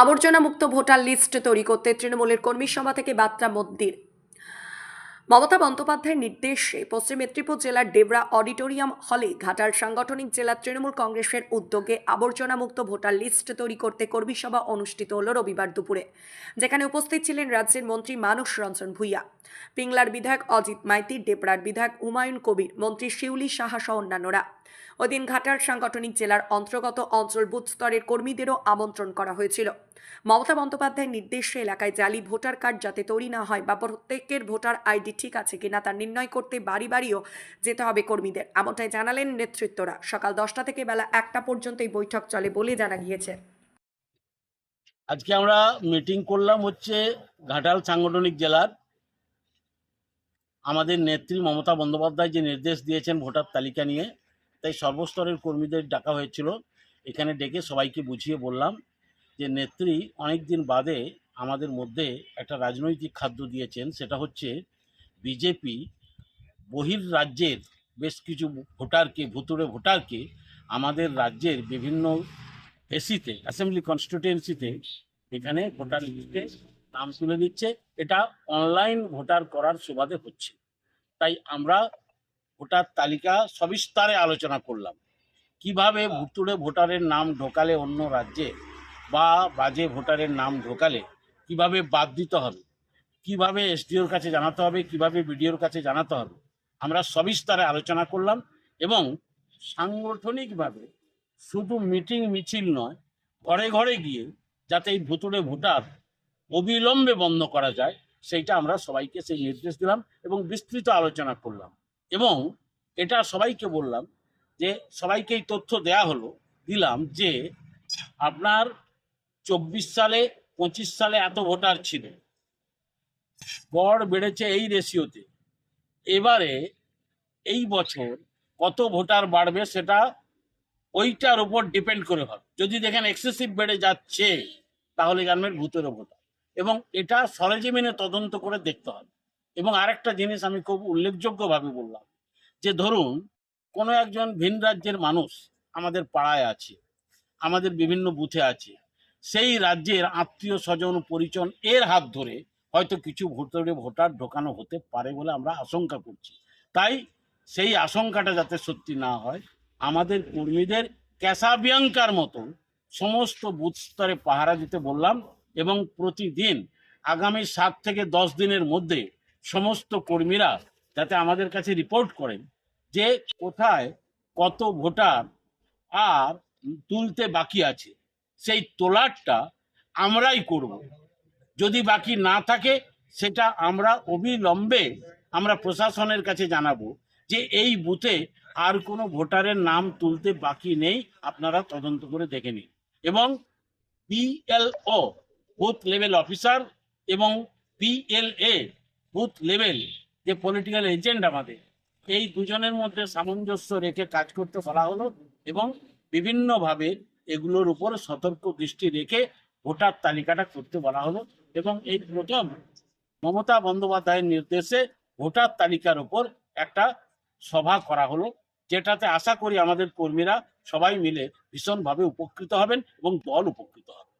আবর্জনা মুক্ত voter list তৈরি করতে তৃণমূলের কর্মী সভা থেকে বার্তা মন্দির। মমতা বন্দ্যোপাধ্যায়ের নির্দেশে পশ্চিম মেদিনীপুর জেলার ডেবরা অডিটোরিয়াম হলে ঘাটার সাংগঠনিক জেলা তৃণমূল কংগ্রেসের উদ্যোগে আবর্জনা মুক্ত ভোটার লিস্ট তৈরি করতে কর্মী সভা অনুষ্ঠিত হল রবিবার দুপুরে, যেখানে উপস্থিত ছিলেন রাজ্যের মন্ত্রী মানস রঞ্জন ভূঁইয়া, পিংলার বিধায়ক অজিত মাইতি, ডেবরার বিধায়ক হুমায়ুন কবির, মন্ত্রী শিউলি সাহা সহ অন্যান্যরা। ওদিন ঘাটাল সাংগঠনিক জেলার অন্তর্গত অঞ্চল বুথ স্তরের কর্মীদেরও আমন্ত্রণ করা হয়েছিল। মমতা বন্দ্যোপাধ্যায়ের নির্দেশে এলাকায় জালি ভোটার কার্ড যাতে তৈরি না হয় বা প্রত্যেকের ভোটার আইডি ঠিক আছে কিনা তা নির্ণয় করতে বাড়ি বাড়িও যেতে হবে কর্মীদের। এমনটাই জানালেন নেতৃত্বরা। সকাল দশটা থেকে বেলা একটা পর্যন্ত এই বৈঠক চলে বলে জানা গিয়েছে। আজকে আমরা মিটিং করলাম হচ্ছে ঘাটাল সাংগঠনিক জেলার। আমাদের নেত্রী মমতা বন্দ্যোপাধ্যায় যে নির্দেশ দিয়েছেন ভোটার তালিকা নিয়ে তাই সর্বস্তরের কর্মীদের ডাকা হয়েছিল। এখানে ডেকে সবাইকে বুঝিয়ে বললাম যে, নেত্রী অনেক দিন বাদে আমাদের মধ্যে একটা রাজনৈতিক খাদ্য দিয়েছেন। সেটা হচ্ছে বিজেপি বহির রাজ্যের বেশ কিছু ভোটারকে, ভুতুড়ে ভোটারকে আমাদের রাজ্যের বিভিন্ন এসিতে, অ্যাসেম্বলি কনস্টিটিউয়েন্সিতে এখানে ভোটার লিস্টে নাম তুলে দিচ্ছে এটা অনলাইন ভোটার করার সুবাদে হচ্ছে। তাই আমরা ভোটার তালিকা সবিস্তারে আলোচনা করলাম। কীভাবে ভুতুড়ে ভোটারের নাম ঢোকালে অন্য রাজ্যে বা বাজে ভোটারের নাম ঢোকালে কীভাবে বাদ দিতে হবে? কীভাবে এসডিওর কাছে জানাতে হবে? কীভাবে বিডিওর কাছে জানাতে হবে? আমরা সবিস্তারে আলোচনা করলাম এবং সাংগঠনিকভাবে শুধু মিটিং মিছিল নয়, ঘরে ঘরে গিয়ে যাতে এই ভুতুড়ে ভোটার অবিলম্বে বন্ধ করা যায়, সেইটা আমরা সবাইকে সেই নির্দেশ দিলাম এবং বিস্তৃত আলোচনা করলাম। এবং এটা সবাইকে বললাম যে সবাইকে এই তথ্য দেয়া হলো, দিলাম যে আপনার চব্বিশ সালে, পঁচিশ সালে এত ভোটার ছিল। গড় বেড়েছে এই রেশিওতে এবারে এই বছর কত ভোটার বাড়বে সেটা ওইটার উপর ডিপেন্ড করে হবে যদি দেখেন এক্সেসিভ বেড়ে যাচ্ছে, তাহলে জানবেন ভূতের ভোটার। এবং এটা সরেজমিনে তদন্ত করে দেখতে হবে। এবং আরেকটা জিনিস আমি খুব উল্লেখযোগ্যভাবে বললাম যে ধরুন, কোনো একজন ভিন রাজ্যের মানুষ আমাদের পাড়ায় আছে, আমাদের বিভিন্ন বুথে আছে, সেই রাজ্যের আত্মীয় স্বজন, পরিজন এর হাত ধরে হয়তো কিছু ভোটারে ভোটার ঢোকানো হতে পারে বলে আমরা আশঙ্কা করছি। তাই সেই আশঙ্কাটা যাতে সত্যি না হয়, আমাদের কর্মীদের ক্যাসাবিয়াঙ্কার মতো সমস্ত বুথ স্তরে পাহারা দিতে বললাম এবং প্রতিদিন আগামী সাত থেকে দশ দিনের মধ্যে সমস্ত কর্মীরা যাতে আমাদের কাছে রিপোর্ট করেন যে কোথায় কত ভোটার আর তুলতে বাকি আছে, সেই তোলারটা আমরাই করব। যদি বাকি না থাকে, সেটা আমরা অবিলম্বে আমরা প্রশাসনের কাছে জানাব যে এই বুথে আর কোনো ভোটারের নাম তুলতে বাকি নেই, আপনারা তদন্ত করে দেখে নিন। এবং পিএলও বুথ লেভেল অফিসার এবং পিএলএ বুথ লেভেল যে পলিটিক্যাল এজেন্ট আমাদের এই দুজনের মধ্যে সামঞ্জস্য রেখে কাজ করতে বলা হলো এবং বিভিন্নভাবে এগুলোর উপর সতর্ক দৃষ্টি রেখে ভোটার তালিকাটা করতে বলা হলো এবং এই প্রথম মমতা বন্দ্যোপাধ্যায়ের নির্দেশে ভোটার তালিকার উপর একটা সভা করা হলো, যেটাতে আশা করি আমাদের কর্মীরা সবাই মিলে ভীষণভাবে উপকৃত হবেন এবং দল উপকৃত হবে।